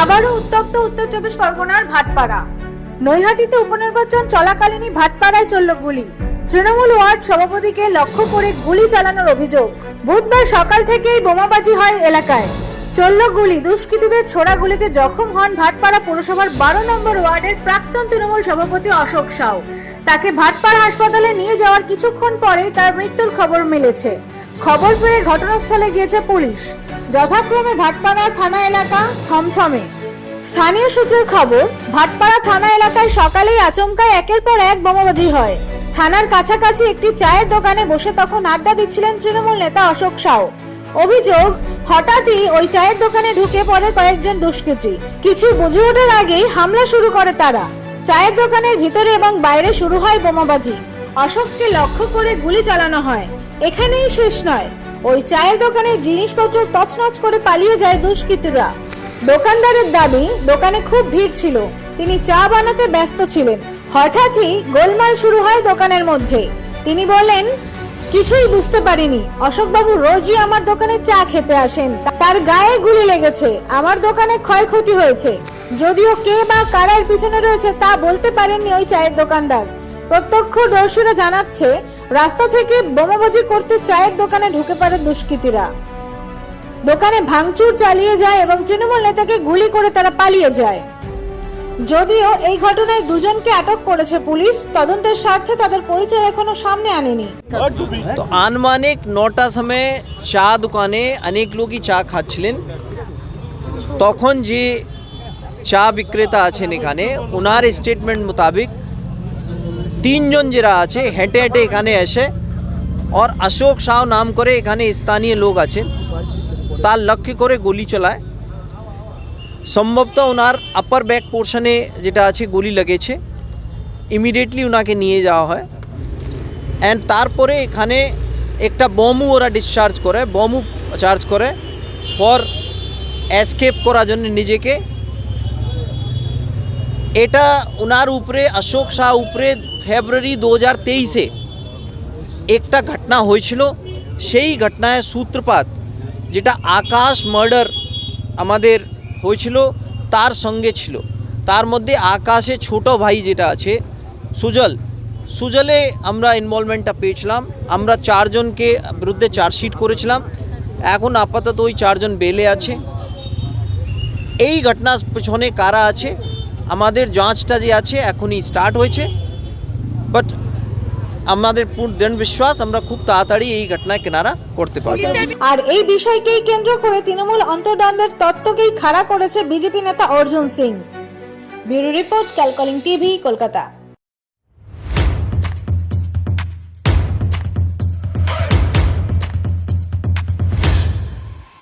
আবারও উত্তপ্ত উত্তর চব্বিশ পরগনার ভাটপাড়া। নৈহাটিতে উপনির্বাচন চলাকালীনই ভাটপাড়ায় চলল গুলি। তৃণমূল ওয়ার্ড সভাপতিকে লক্ষ্য করে গুলি চালানোর অভিযোগ। বুধবার সকাল থেকেই বোমাবাজি হয় এলাকায়। চলল গুলি। দুষ্কৃতীদের ছোড়া গুলিতে জখম হন ভাটপাড়া পুরসভার বারো নম্বর ওয়ার্ডের প্রাক্তন তৃণমূল সভাপতি অশোক সাউ। তাকে ভাটপাড়া হাসপাতালে নিয়ে যাওয়ার কিছুক্ষণ পরেই তার মৃত্যুর খবর মিলেছে। খবর পেয়ে ঘটনাস্থলে গিয়েছে পুলিশ। যথাক্রমে ভাটপাড়া থানা এলাকা থমথমে। স্থানীয় সূত্রের খবর, ভাটপাড়া থানা এলাকায় সকালেই আচমকায় একের পর এক বোমাবাজি হয়। থানার কাছাকাছি একটি চায়ের দোকানে বসে তখন আড্ডা দিচ্ছিলেন তৃণমূল নেতা অশোক সাউ। অভিযোগ, হঠাৎই ওই চায়ের দোকানে ঢুকে পড়ে কয়েকজন দুষ্কৃতী। কিছু বুঝে ওঠার আগেই হামলা শুরু করে তারা। চায়ের দোকানের ভিতরে এবং বাইরে শুরু হয় বোমাবাজি। অশোককে লক্ষ্য করে গুলি চালানো হয়। এখানেই শেষ নয়। ওই চায়ের দোকানে জিনিসপত্র তছনছ করে পালিয়ে যায় দুষ্কৃতীরা। দোকানদারের দাবি, দোকানে খুব ভিড় ছিল। তিনি চা বানাতে ব্যস্ত ছিলেন। হঠাৎই গোলমাল শুরু হয় দোকানের মধ্যে। তিনি বলেন, কিছুই বুঝতে পারিনি। অশোকবাবু রোজই আমার দোকানে চা খেতে আসেন। তার গায়ে গুলি লেগেছে। আমার দোকানে ক্ষয়ক্ষতি হয়েছে। যদিও কে বা কারার পিছনে রয়েছে তা বলতে পারেননি ওই চায়ের দোকানদার। প্রত্যক্ষদর্শীরা জানাচ্ছে রাস্তা থেকে বোমাবাজি করতে চায়ের দোকানে ঢুকে পড়ে দুষ্কৃতীরা। দোকানে ভাঙচুর চালিয়ে যায় এবং তৃণমূল নেতাকে গুলি করে তারা পালিয়ে যায়। যদিও এই ঘটনায় দুজনকে আটক করেছে পুলিশ, তদন্তের স্বার্থে তাদের পরিচয় এখনও সামনে আনেনি। তো আনুমানিক নটা সময় চা দোকানে অনেক লোকই চা খাচ্ছিলেন। তখন যে চা বিক্রেতা আছেন এখানে, ওনার স্টেটমেন্ট মোতাবেক তিনজন যারা আছে, হেঁটে হেঁটে এখানে এসে, আর অশোক সাউ নাম করে এখানে স্থানীয় লোক আছেন তার লক্ষ্য করে গুলি চালায়। সম্ভবত ওনার আপার ব্যাক পোর্শনে যেটা আছে, গুলি লেগেছে। ইমিডিয়েটলি ওনাকে নিয়ে যাওয়া হয়। অ্যান্ড তারপরে এখানে একটা বমু ওরা ডিসচার্জ করে বমু চার্জ করে ফর এসকেপ করার জন্য নিজেকে এটা ওনার উপরে, অশোক শাহ উপরে ফেব্রুয়ারি দু হাজার তেইশে একটা ঘটনা হয়েছিল। সেই ঘটনায় সূত্রপাত, যেটা আকাশ মার্ডার আমাদের হয়েছিল, তার সঙ্গে ছিল। তার মধ্যে আকাশে ছোট ভাই যেটা আছে, সুজল। সুজলে আমরা ইনভলভমেন্টটা পেয়েছিলাম। আমরা চারজনকে বিরুদ্ধে চার্জশিট করেছিলাম। এখন আপাতত ওই চারজন বেলে আছে। এই ঘটনার পেছনে কারা আছে আমাদের জাঁচটা যে আছে, এখনই স্টার্ট হয়েছে। বাট আমাদের পূর্ণ বিশ্বাস, আমরা খুব তাড়াতাড়ি এই ঘটনায় কেনারা করতে পারব। আর এই বিষয়কেই কেন্দ্র করে তৃণমূল অন্তর্দ্বন্দ্বের তত্ত্বকেই খাড়া করেছে বিজেপি নেতা অর্জুন সিং। ব্যুরো রিপোর্ট, ক্যালকলিং টিভি, কলকাতা।